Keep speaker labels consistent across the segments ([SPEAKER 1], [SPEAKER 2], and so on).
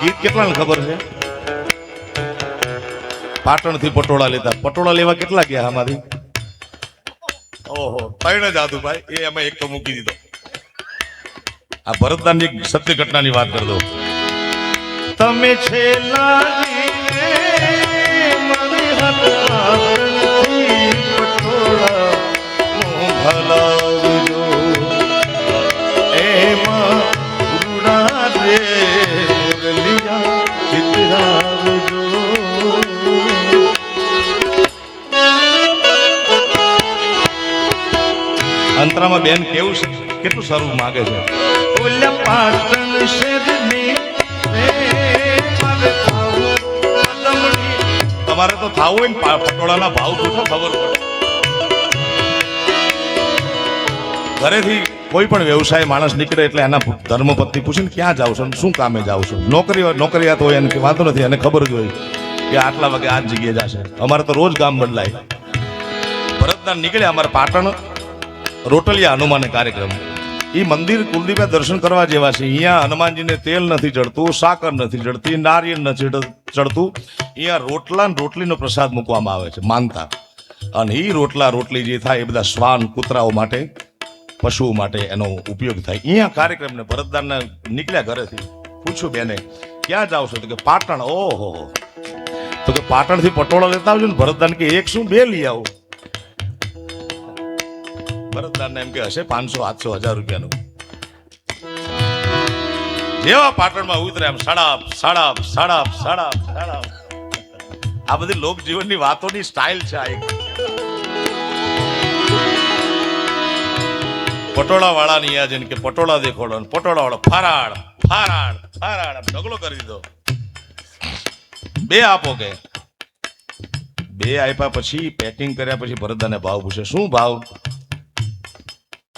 [SPEAKER 1] ગીત કેટલાને ખબર છે? પાટણથી પટોળા લેતા. પટોળા લેવા કેટલા ગયા અમારી ઓહો ત્રણ જ હતું ભાઈ. એ અમે એક તો મૂકી દીધો. આ ભરતદાનની એક સત્ય ઘટનાની વાત કરી દો તમે છેલ્લા પટોળા મોં અંતરામાં બેન કેવું છે? કેટલું સારું માગે છે? પાટણ. તમારે તો થાવું હોય ને પટોળાના ભાવ પૂછો ખબર પડે. ઘરેથી કોઈ પણ વ્યવસાય માણસ નીકળે એટલે એના ધર્મપત્ની પૂછીને ક્યાં જાવ છો અને શું કામે જાવ છો? નોકરી નોકરિયાત હોય એને વાંધો નથી એને ખબર જ હોય કે આટલા વાગે આ જગ્યાએ જશે. અમારે તો રોજ ગામ બદલાય. ભરતના નીકળ્યા અમારે પાટણ રોટલિયા હનુમાન કાર્યક્રમ. એ મંદિર કુલદીપે દર્શન કરવા જેવા છે. અહીંયા હનુમાનજીને તેલ નથી ચડતું, સાકર નથી ચડતી, નારિયેળ નથી ચડતું. અહીંયા રોટલા ને રોટલીનો પ્રસાદ મૂકવામાં આવે છે, માનતા. અને એ રોટલા, રોટલી જે થાય, એ બધા શ્વાન કૂતરાઓ માટે, પશુઓ માટે એનો ઉપયોગ થાય. અહીંયા કાર્યક્રમને ભરતદારના નીકળ્યા ઘરેથી પૂછ્યું બેને, ક્યાં જાવ છો? તો કે, પાટણ. ઓહો. તો કે, પાટણથી પટોળા લેતા આવજો ને, ભરતદાન કે એક શું, બે લઈ આવો. ભરતદાનને એમ કે હશે પાંચસો, આઠસો, હજાર રૂપિયાનું. જેવા પાટણમાં ઉતરે એમ સડાપ સડાપ સડાપ સડાપ સડાપ આ બધી લોક જીવનની વાતોની સ્ટાઇલ છે આ એક. પટોળા વાળા ની યાદ કે પટોળા દેખોડો પટોળા વાળો ફરાળ ફરાળ ફરાળ ઢગલો કરી દીધો. બે આપો કે. બે આપ્યા પછી પેકિંગ કર્યા પછી ભરતદાને ભાવ પૂછે, શું ભાવ?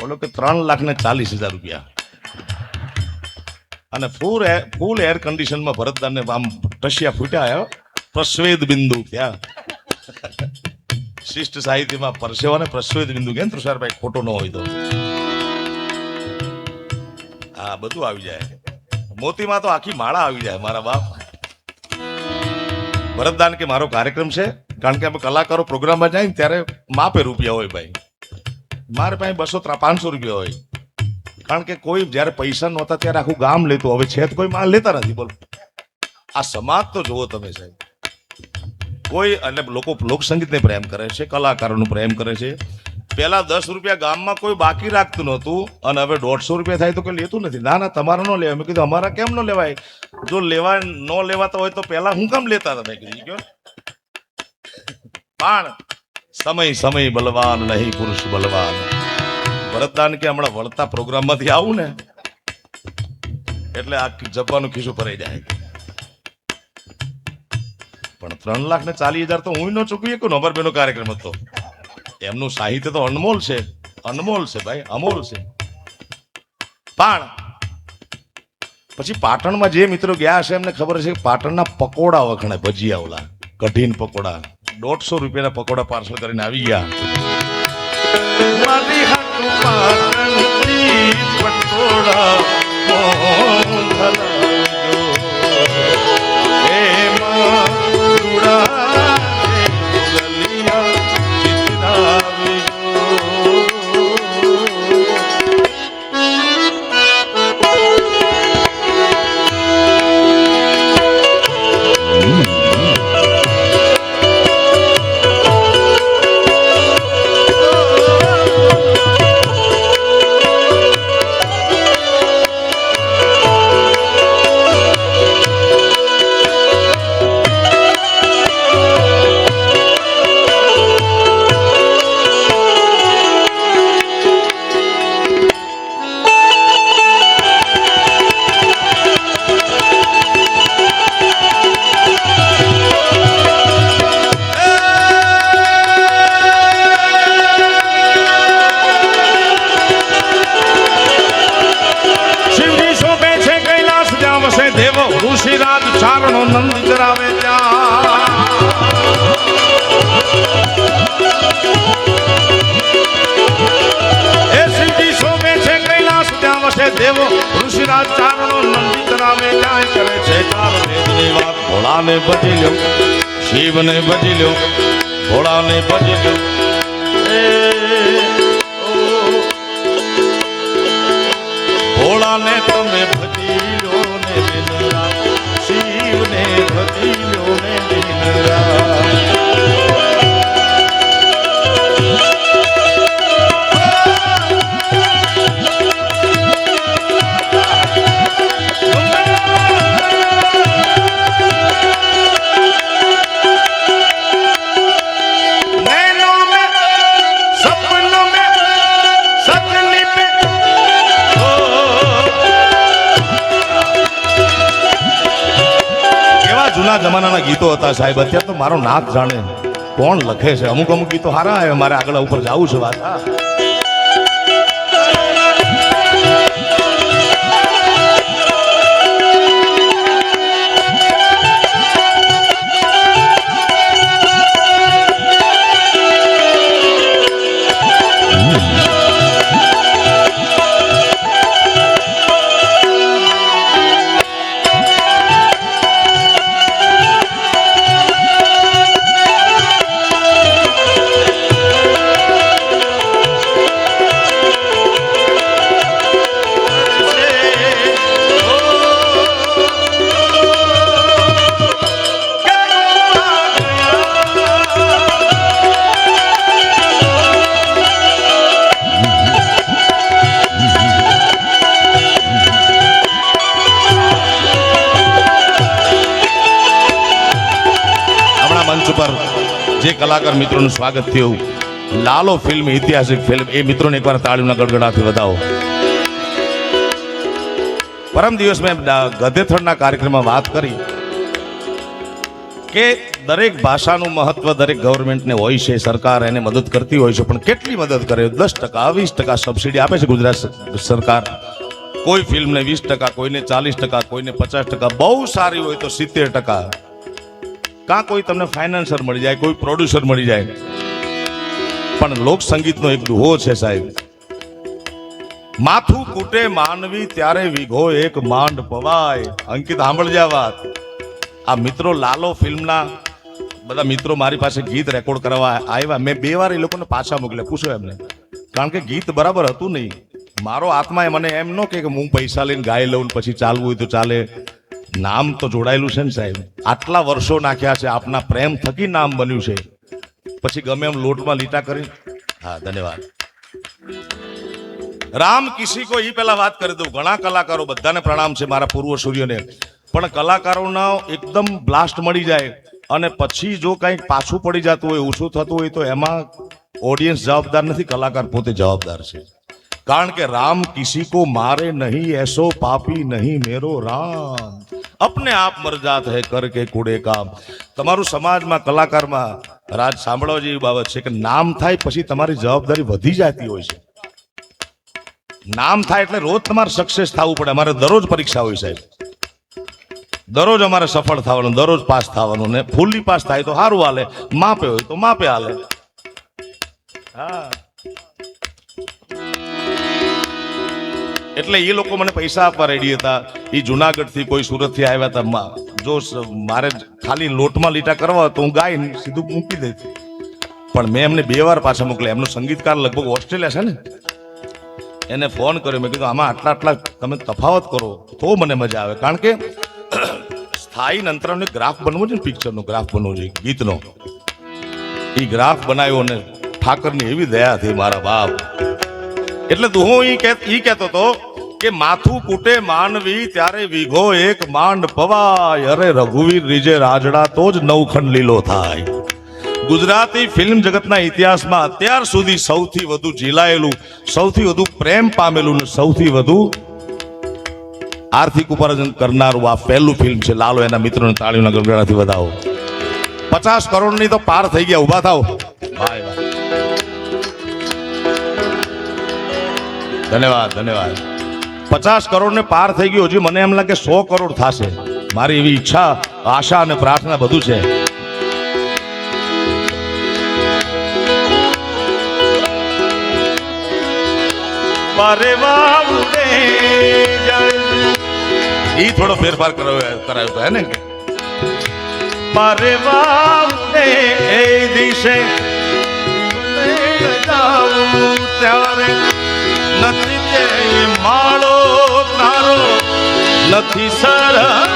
[SPEAKER 1] બોલો કે ત્રણ લાખ ને ચાલીસ હજાર રૂપિયા. અને ફૂલ એર ફૂલ એર કન્ડિશનમાં ભરતદાનને આમ ટસિયા ફૂટ્યા પ્રસ્વેદ બિંદુ, ક્યાં? શિષ્ટ સાહિત્યમાં પરસેવાને પ્રસ્વેદ બિંદુ કેમ તુષારભાઈ ખોટો ન હોય તો? હા, બધું આવી જાય. મોતીમાં તો આખી માળા આવી જાય, મારા બાપ. ભરતદાન કે મારો કાર્યક્રમ છે? કારણ કે અમે કલાકારો પ્રોગ્રામમાં જાય ત્યારે માપે રૂપિયા હોય ભાઈ. મારે પાસે બસો પાંચસો રૂપિયા હોય. કારણ કે કોઈ જ્યારે પૈસા નહોતા ત્યારે આખું ગામ લેતું. હવે છે કોઈ, માલ લેતા નથી. બોલો. આ સમાજ તો જુઓ તમે સાહેબ. કોઈ અને લોકો લોકસંગીતને પ્રેમ કરે છે, કલાકારોનું પ્રેમ કરે છે. પહેલા દસ રૂપિયા ગામમાં કોઈ બાકી રાખતું નહોતું અને હવે દોઢસો રૂપિયા થાય તો કોઈ લેતું નથી. ના ના, તમારે ન લેવાય. મેં કીધું, અમારા કેમ ન લેવાય? જો લેવા ન લેવાતા હોય તો પહેલા હું કામ લેતા તમે કીધું પણ સમય સમય બલવાન, નહીં પુરુષ બલવાન. ભરતદાન કે હમણાં વળતા પ્રોગ્રામમાંથી આવું ને, એટલે આ જપવાનું ખીસું ભરાઈ જાય. પણ ત્રણ લાખ ને ચાલીસ હજાર તો હું ન ચૂકવી શકું બે નો કાર્યક્રમ હતો. એમનું સાહિત્ય તો અનમોલ છે. અનમોલ છે ભાઈ, અમોલ છે. પણ પછી પાટણમાં જે મિત્રો ગયા હશે, એમને ખબર છે પાટણના પકોડા વખણે ભજીયા ઓલા, કઢીન પકોડા. દોઢસો રૂપિયાના પકોડા પાર્સલ કરીને આવી ગયા. મારી ભોળાને ભજી લ્યો, શિવને ભજી લ્યો, ભોળાને ભજી લ્યો. ભોળાને તમે ભજી લો ને શિવને ભજી લો ને જૂના જમાનાના ગીતો હતા સાહેબ. અત્યારે તો મારો નાક જાણે કોણ લખે છે? અમુક અમુક ગીતો સારા આવે, મારે આગળ ઉપર જવું છે વાત. કલાકાર મિત્રોનું સ્વાગત થયું. લાલો ફિલ્મ, ઐતિહાસિક ફિલ્મ, એ મિત્રોને એકવાર તાળીના ગડગડાથી વધાવો. પરમ દિવસ મેં ગધેથળના કાર્યક્રમમાં વાત કરી કે દરેક ભાષાનું મહત્વ દરેક ગવર્મેન્ટને હોય છે, સરકાર એને મદદ કરતી હોય છે, પણ કેટલી મદદ કરે? દસ ટકા, વીસ ટકા સબસિડી આપે છે ગુજરાત સરકાર. કોઈ ફિલ્મને વીસ ટકા, કોઈને ચાલીસ ટકા, કોઈને પચાસ ટકા, બહુ સારી હોય તો સિત્તેર ટકા. કાં કોઈ તમને ફાઇનાન્સર મળી જાય, કોઈ પ્રોડ્યુસર મળી જાય. પણ લોક સંગીતનો એક દુહો છે સાહેબ. માથું કૂટે માનવી ત્યારે વિઘો એક માંડ પવાય. અંકિત, સાંભળજા વાત. આ મિત્રો લાલો ફિલ્મના બધા મિત્રો મારી પાસે ગીત રેકોર્ડ કરવા આવ્યા. મેં બે વાર એ લોકોને પાછા મોકલ્યા. પૂછો એમને. કારણ કે ગીત બરાબર હતું નહીં. મારો આત્માએ મને એમ ન કે કે હું પૈસા લઈને ગાઈ લઉં પછી ચાલવું હોય તો ચાલે. નામ તો જોડાયેલું છે ને સાહેબ. આટલા વર્ષો નાખ્યા છે, આપના પ્રેમ થકી નામ બન્યું છે. પછી ગમે એમ લોટમાં લીટા કરી. હા, ધન્યવાદ. રામ કિસી કો એ પેલા વાત કરી દઉં. ઘણા કલાકારો, બધાને પ્રણામ છે મારા પૂર્વ સૂર્યોને. પણ કલાકારોના એકદમ બ્લાસ્ટ મળી જાય અને પછી જો કંઈક પાછું પડી જતું હોય, ઓછું થતું હોય, તો એમાં ઓડિયન્સ જવાબદાર નથી, કલાકાર પોતે જવાબદાર છે. કારણ કે રામ કિસી કો મારે નહીં, એસો પાપી નહીં, મેરો રામ. અપને આપ મરજાત હે કર કે કુડે કામ. તમારું સમાજમાં, કલાકારમાં રાજ સાંભળવા જેવી બાબત છે કે નામ થાય પછી તમારી જવાબદારી વધી જતી હોય છે. નામ થાય એટલે રોજ તમારે સક્સેસ થવું પડે. અમારે દરરોજ પરીક્ષા હોય સાહેબ. દરરોજ અમારે સફળ થવાનું, દરરોજ પાસ થવાનું ને ફૂલ્લી પાસ થાય તો સારું હાલે. માપે હોય તો માપે હાલે. હા. એટલે એ લોકો મને પૈસા આપવા રેડી હતા. એ જુનાગઢથી કોઈ સુરતથી આવ્યા હતા. જો મારે ખાલી લોટમાં લીટા કરવા હોય તો હું ગાઈને સીધું મૂકી દેતી પણ મેં એમને બે વાર પાછા મોકલ્યા. એમનો સંગીતકાર લગભગ ઓસ્ટ્રેલિયા છે ને. એને ફોન કર્યો. મેં કીધું, આમાં આટલા આટલા તમે તફાવત કરો તો મને મજા આવે. કારણ કે સ્થાયી અંતરાનો ગ્રાફ બનવો છે ને, પિક્ચરનો ગ્રાફ બનવો જોઈએ, ગીતનો. એ ગ્રાફ બનાવ્યો અને ઠાકરની એવી દયા થઈ મારા બાપ. એટલે તું હું એ કહેતો તો કે માથું કૂટે માનવી ત્યારે વિઘો એક માંડ પવાય. અરે રઘુવીર રીજે રાજડા તો જ નવખંડ લીલો થાય. ગુજરાતી ફિલ્મ જગતના ઇતિહાસમાં અત્યાર સુધી સૌથી વધુ જીલાયેલું સૌથી વધુ પ્રેમ પામેલું ને સૌથી વધુ આર્થિક ઉપાર્જન કરનારું આ પહેલું ફિલ્મ છે. લાલો એના મિત્રોને તાળીઓના ગળગડાથી વધાવો. પચાસ કરોડની તો પાર થઈ ગયા. ઊભા થાવ ભાઈ ધન્યવાદ ધન્યવાદ. પચાસ કરોડ ને પાર થઈ ગયું હજી મને એમ લાગે સો કરોડ થશે. મારી એવી ઈચ્છા આશા અને પ્રાર્થના બધું છે. ઈ થોડો ફેરફાર કરાવ્યો કરાયો તો હે ને? એ દિશે ત્યારે. નથી તે નથી સારા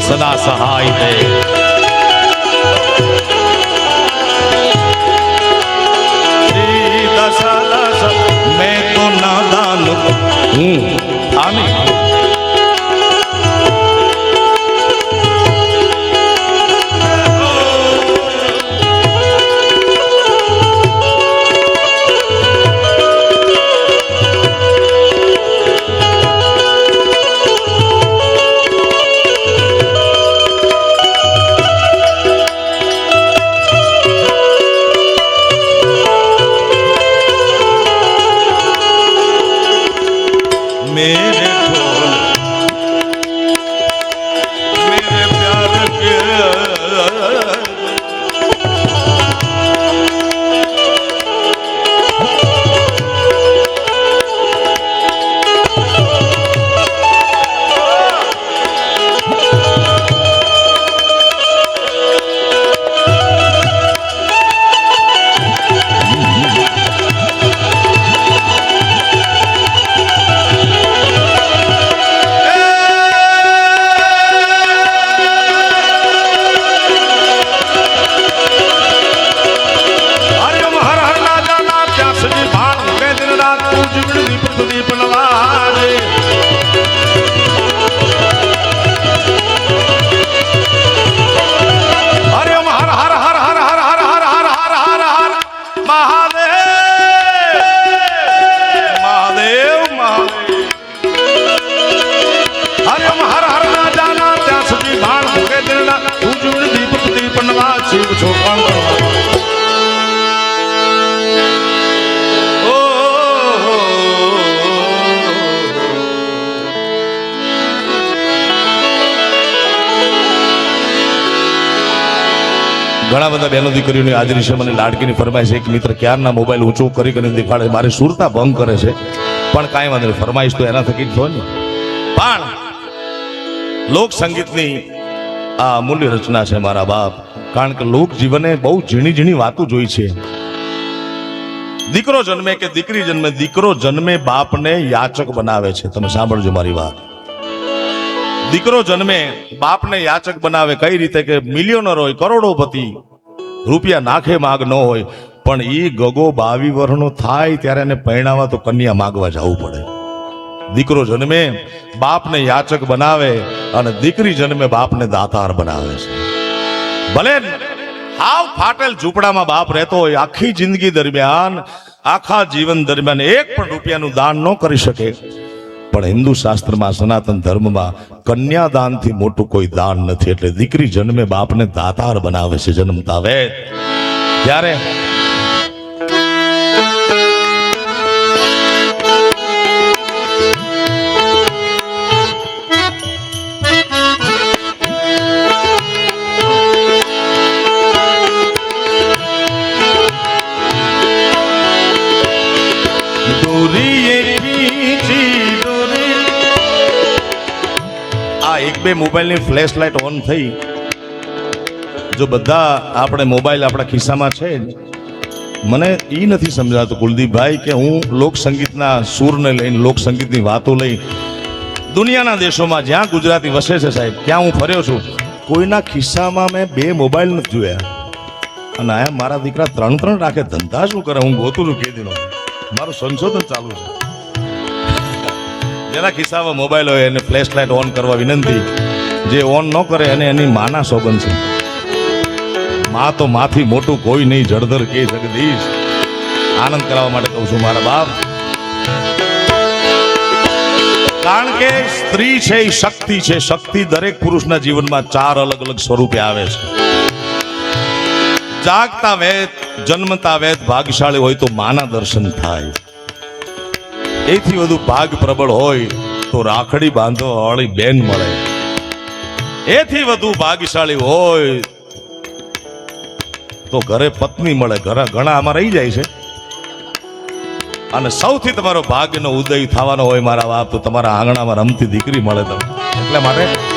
[SPEAKER 1] સદા સહાય દે ઘણા બધા બહેનો દીકરીઓની હાજરી છે. મને લાડકીની ફરમાઈશ એક મિત્ર ક્યારના મોબાઈલ ઊંચો કરી કરીને દેખાડે મારે સુરતા ભંગ કરે છે. પણ કાંઈ વાંધો નહીં, ફરમાઈશ તો એના થકી જ થયો ને પણ લોક સંગીતની આ અમૂલ્ય રચના છે મારા બાપ. કારણ કે લોક જીવને બહુ ઝીણી ઝીણી વાતો જોઈ છે. દીકરો જન્મે કે દીકરી જન્મે, દીકરો જન્મે બાપને યાચક બનાવે છે. તમે સાંભળજો મારી વાત. દીકરો જન્મે બાપને યાચક બનાવે કઈ રીતે કે મિલિયનર હોય, કરોડોપતિ રૂપિયા નાખે માગ ન હોય, પણ એ ગગો બાવી વર્ષનો થાય ત્યારે એને પરણાવવા તો કન્યા માગવા જવું પડે. દીકરો જન્મે, બાપને યાચક બનાવે અને દીકરી જન્મે બાપને દાતાર બનાવે છે. ભલે હાવ ફાટેલ ઝૂંપડામાં બાપ રહેતો હોય, આખી જિંદગી દરમિયાન, આખા જીવન દરમિયાન એક પણ રૂપિયાનું દાન ન કરી શકે. પણ હિન્દુ શાસ્ત્રમાં સનાતન ધર્મમાં કન્યાદાનથી મોટું કોઈ દાન નથી. એટલે દીકરી જન્મે બાપને દાતાર બનાવે છે, જન્મતા વેદ. ત્યારે બે મોબાઈલની ફ્લેશ લાઇટ ઓન થઈ. જો બધા આપણે મોબાઈલ આપણા ખિસ્સામાં છે મને એ નથી સમજાતું કુલદીપભાઈ કે હું લોકસંગીતના સૂરને લઈને લોક સંગીતની વાતો લઈ દુનિયાના દેશોમાં જ્યાં ગુજરાતી વસે છે સાહેબ, ત્યાં હું ફર્યો છું. કોઈના ખિસ્સામાં મેં બે મોબાઈલ નથી જોયા. અને આયા મારા દીકરા ત્રણ ત્રણ રાખે ધંધા શું કરે, હું ગોતું છું કેદીનો. મારું સંશોધન ચાલુ છે. જેના ખિસ્સામાં મોબાઈલ હોય એને ફ્લેશ લાઇટ ઓન કરવા વિનંતી. જે ઓન ન કરે એને એની માના સોગન છે. માં તો માથી મોટું કોઈ નહીં, જળધર કે જગદીશ. આનંદ કરાવવા માટે કહું છું મારા બાપ. કારણ કે સ્ત્રી છે એ શક્તિ છે. શક્તિ દરેક પુરુષના જીવનમાં ચાર અલગ અલગ સ્વરૂપે આવે છે. જાગતા વેદ જન્મતા વેદ ભાગશાળી હોય તો માના દર્શન થાય. એથી વધુ ભાગ પ્રબળ હોય તો રાખડી બાંધો વાળી બેન મળે. એથી વધુ ભાગ્યશાળી હોય તો ઘરે પત્ની મળે. ઘરે ઘણા આમાં રહી જાય છે. અને સૌથી તમારો ભાગ્યનો ઉદય થવાનો હોય મારા બાપ, તો તમારા આંગણામાં રમતી દીકરી મળે તમને. એટલા માટે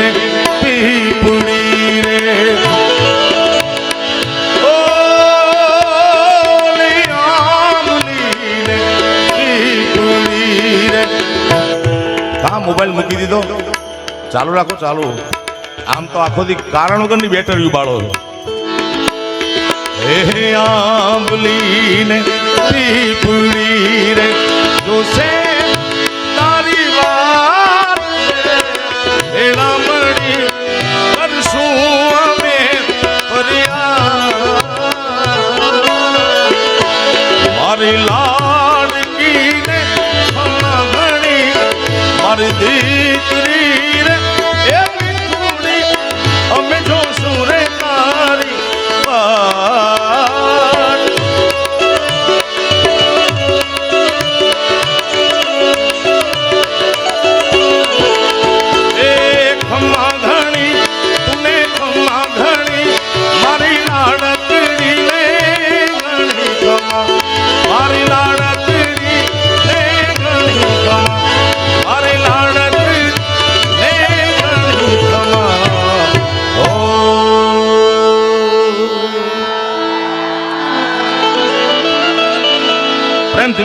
[SPEAKER 1] ને પીપુડી રે. હા, મોબાઈલ મૂકી દીધો. ચાલુ રાખો, ચાલુ. આમ તો આખો દી કારણ વગરની બેટરી બાળો હે આંબલી ને પીપળી રે. જોશે મારી દીકરી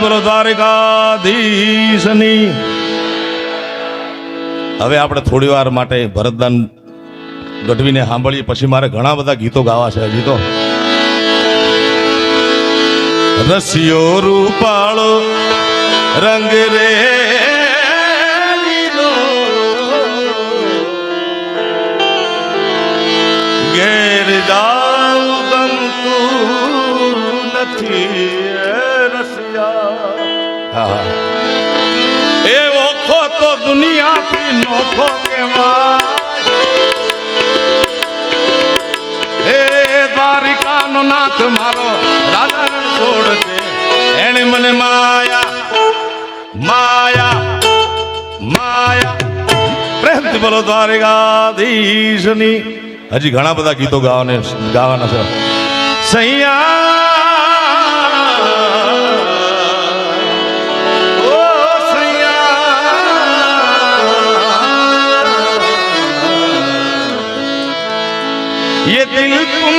[SPEAKER 1] બોલો, દ્વારકાધીશની. હવે આપણે થોડી વાર માટે ભરતદાન ગઢવીને સાંભળીએ. પછી મારે ઘણા બધા ગીતો ગાવા છે, હજી તો. રસિયો રૂપાળો, રંગ રે લીલો. એ ઓખો તો દુનિયાથી નોખો કેવાય હે દ્વારિકાનો નાથ મારો રાજા છોડ છે એણે મને માયા માયા માયા. પ્રેમથી બોલો દ્વારિકાધીશની. હજી ઘણા બધા ગીતો ગાવાને ગાવાના છે. સૈયા ये दिल तुम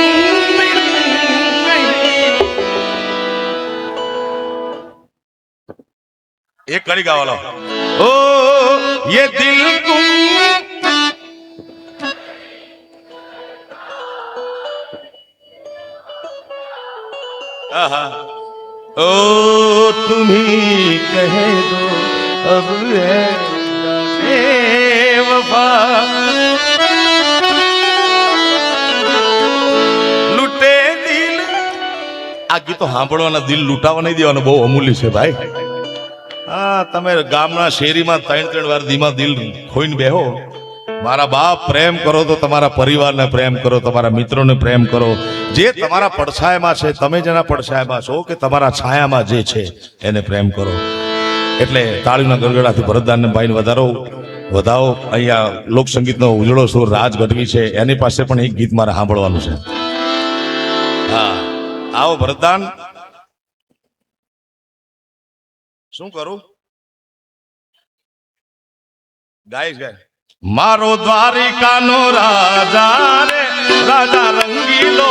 [SPEAKER 1] एक कड़ी गावा लो ओ ये दिल तुम ओ तुम्ही कह दो अब है આ ગીતો સાંભળવાના દિલ લૂંટાવા નહીં દેવાનું, બહુ અમૂલ્ય છે ભાઈ. હા, તમે ગામના શેરીમાં ત્રણ ત્રણ વાર ધીમા દિલ ખોઈને બેહો. મારા બાપ પ્રેમ કરો તો તમારા પરિવારને પ્રેમ કરો, તમારા મિત્રોને પ્રેમ કરો. જે તમારા પડછાયામાં છે, તમે જેના પડછાયામાં છો કે તમારા છાયામાં જે છે, એને પ્રેમ કરો. એટલે તાળીના ગરગડાથી ભરતદાનને ભાઈને વધારો. વધાવો. અહીંયા લોકસંગીતનો ઉજળો સુર રાજ ગઢવી છે. એની પાસે પણ એક ગીત મારે સાંભળવાનું છે. હા. આવો વરદાન. શું કરું? ગાઈશ ગાય મારો દ્વારિકાનો રાજા રે રાજા રંગીલો